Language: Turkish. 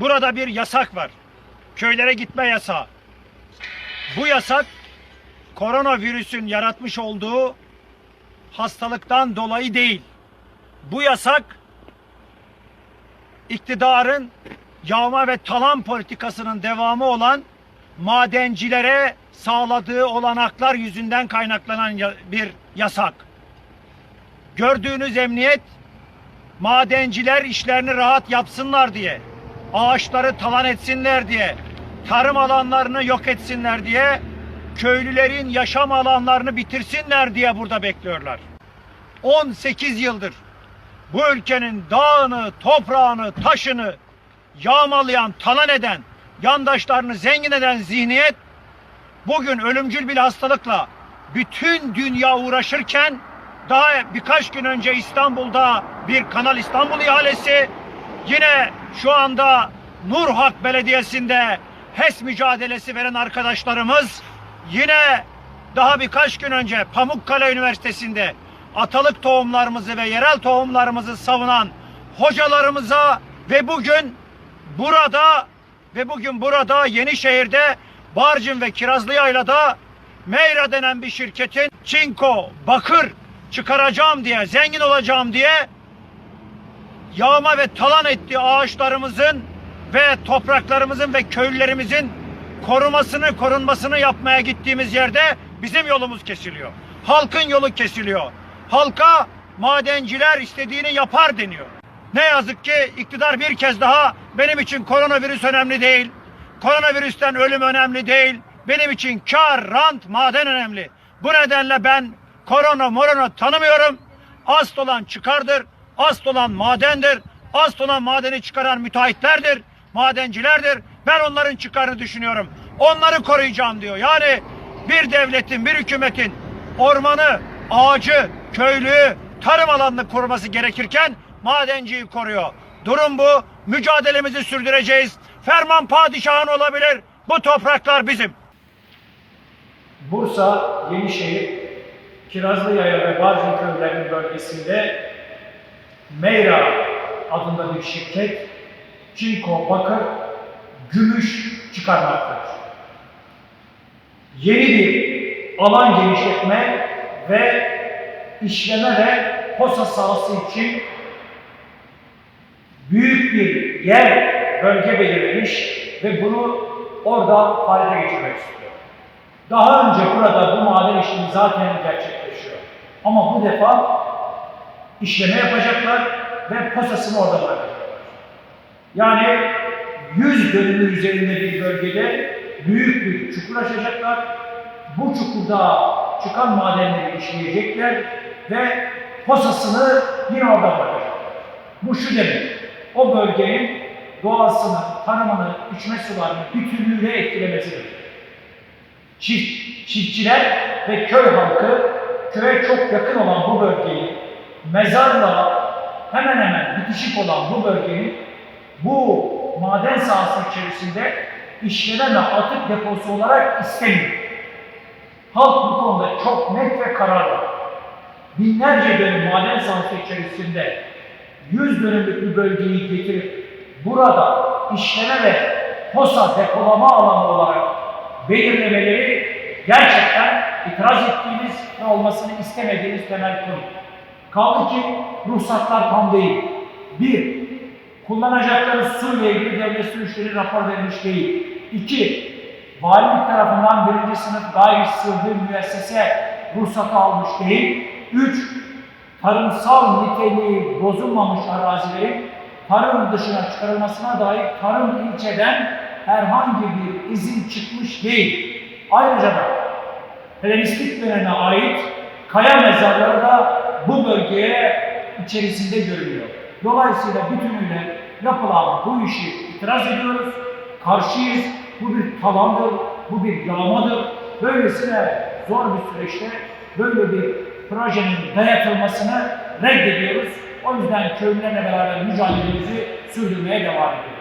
Burada bir yasak var. Köylere gitme yasağı. Bu yasak koronavirüsün yaratmış olduğu hastalıktan dolayı değil. Bu yasak iktidarın yağma ve talan politikasının devamı olan madencilere sağladığı olanaklar yüzünden kaynaklanan bir yasak. Gördüğünüz emniyet madenciler işlerini rahat yapsınlar diye, ağaçları talan etsinler diye, tarım alanlarını yok etsinler diye, köylülerin yaşam alanlarını bitirsinler diye burada bekliyorlar. 18 yıldır bu ülkenin dağını, toprağını, taşını yağmalayan, talan eden, yandaşlarını zengin eden zihniyet bugün ölümcül bir hastalıkla bütün dünya uğraşırken daha birkaç gün önce İstanbul'da bir Kanal İstanbul ihalesi yine şu anda Nurhak Belediyesi'nde HES mücadelesi veren arkadaşlarımız yine daha birkaç gün önce Pamukkale Üniversitesi'nde atalık tohumlarımızı ve yerel tohumlarımızı savunan hocalarımıza ve bugün burada ve bugün burada Yenişehir'de Barcın ve Kirazlıyayla'da Meyra denen bir şirketin çinko, bakır çıkaracağım diye, zengin olacağım diye yağma ve talan ettiği ağaçlarımızın ve topraklarımızın ve köylülerimizin korumasını, korunmasını yapmaya gittiğimiz yerde bizim yolumuz kesiliyor. Halkın yolu kesiliyor. Halka madenciler istediğini yapar deniyor. Ne yazık ki iktidar bir kez daha benim için koronavirüs önemli değil. Koronavirüsten ölüm önemli değil. Benim için kar, rant, maden önemli. Bu nedenle ben korona morona tanımıyorum. Asıl olan çıkardır. Asıl olan madendir. Asıl olan madeni çıkaran müteahhitlerdir. Madencilerdir. Ben onların çıkarını düşünüyorum. Onları koruyacağım diyor. Yani bir devletin, bir hükümetin ormanı, ağacı, köylüyü, tarım alanını koruması gerekirken madenciyi koruyor. Durum bu. Mücadelemizi sürdüreceğiz. Ferman padişahın olabilir. Bu topraklar bizim. Bursa, Yenişehir, Kirazlıyaya ve Barcın köylerinin bölgesinde Meyra adında bir şirket çinko, bakır, gümüş çıkarmaktadır. Yeni bir alan genişletme ve işleme ve posa sahası için büyük bir yer, bölge belirlemiş ve bunu orada faaliyete geçirmek istiyor. Daha önce burada bu maden işlemi zaten gerçekleşiyor. Ama bu defa işleme yapacaklar ve posasını orada bırakacaklar. Yani 100 dönümü üzerinde bir bölgede büyük bir çukur açacaklar. Bu çukurda çıkan madenleri işleyecekler ve posasını yine orada bırakacaklar. Bu şu demek, o bölgenin doğasını, tanımını, içme sularını bütünlüğüyle etkilemesidir. Çift, çiftçiler ve köy halkı köye çok yakın olan bu bölgeyi mezarla hemen hemen bitişik olan bu bölgenin bu maden sahası içerisinde işlenen atık deposu olarak istemiyor. Halk bu konuda çok net ve kararlı. Binlerce dönüm maden sahası içerisinde 100 dönümlük bir bölgeyi getirip burada işleme ve posa depolama alanı olarak belirlemeleri gerçekten itiraz ettiğimiz ve olmasını istemediğimiz temel konu. Kaldı ki ruhsatlar tam değil. Bir, kullanacakları su ile ilgili devlet su işleri rapor verilmiş değil. İki, valilik tarafından birinci sınıf gayri sığdır müessese ruhsatı almış değil. Üç, tarımsal niteliği bozulmamış arazilerin tarım dışına çıkarılmasına dair tarım ilçeden herhangi bir izin çıkmış değil. Ayrıca da Helenistik döneme ait kaya mezarları da bu bölgeye içerisinde görülüyor. Dolayısıyla bütünüyle yapılan bu işi itiraz ediyoruz, karşıyız. Bu bir talandır, bu bir yağmadır. Böylesine zor bir süreçte böyle bir projenin dayatılmasını reddediyoruz. O yüzden köylülerle beraber mücadelemizi sürdürmeye devam ediyoruz.